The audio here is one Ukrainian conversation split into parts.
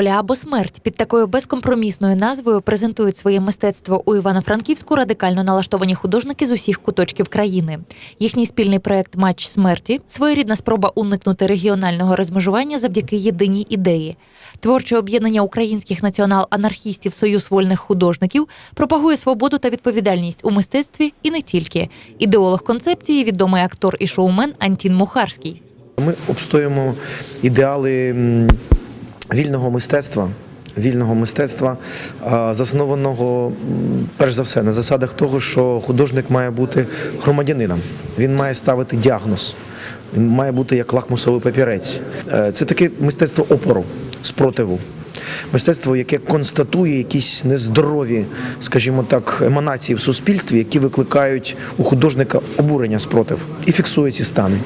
Воля або смерть під такою безкомпромісною назвою презентують своє мистецтво у Івано-Франківську радикально налаштовані художники з усіх куточків країни. Їхній спільний проект Матч смерті своєрідна спроба уникнути регіонального розмежування завдяки єдиній ідеї. Творче об'єднання українських націонал-анархістів Союз вольних художників пропагує свободу та відповідальність у мистецтві і не тільки. Ідеолог концепції відомий актор і шоумен Антін Мухарський. Ми обстоюємо ідеали вільного мистецтва. Вільного мистецтва, заснованого перш за все на засадах того, що художник має бути громадянином. Він має ставити діагноз, він має бути як лакмусовий папірець. Е, Це таке мистецтво опору, спротиву. Мистецтво, яке констатує якісь нездорові, скажімо так, еманації в суспільстві, які викликають у художника обурення спротив і фіксує ці стани.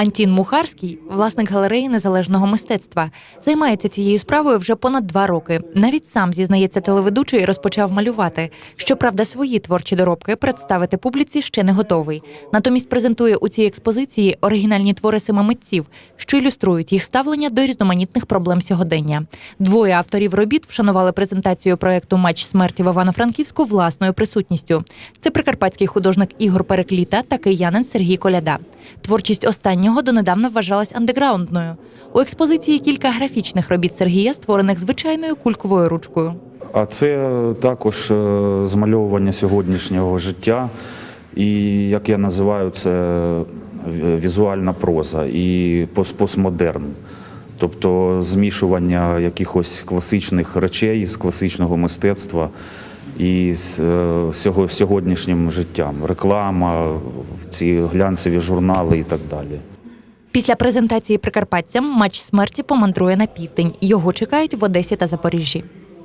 Антін Мухарський, власник галереї незалежного мистецтва, займається цією справою вже понад два роки. Навіть сам зізнається телеведучий, розпочав малювати. Щоправда, свої творчі доробки представити публіці ще не готовий. Натомість презентує у цій експозиції оригінальні твори семи митців, що ілюструють їх ставлення до різноманітних проблем сьогодення. Двоє авторів робіт вшанували презентацію проекту Матч смерті в Івано-Франківську власною присутністю. Це прикарпатський художник Ігор Перекліта та киянин Сергій Коляда. Творчість останнього донедавна вважалась андеграундною. У експозиції кілька графічних робіт Сергія, створених звичайною кульковою ручкою. А це також е, змальовування сьогоднішнього життя. І як я називаю це візуальна проза і пост- постмодерн. Тобто змішування якихось класичних речей з класичного мистецтва і з е, сьогоднішнім життям. Реклама, ці глянцеві журнали і так далі. Після презентації прикарпатцям матч смерті помандрує на південь. Його чекають в Одесі та Запоріжжі.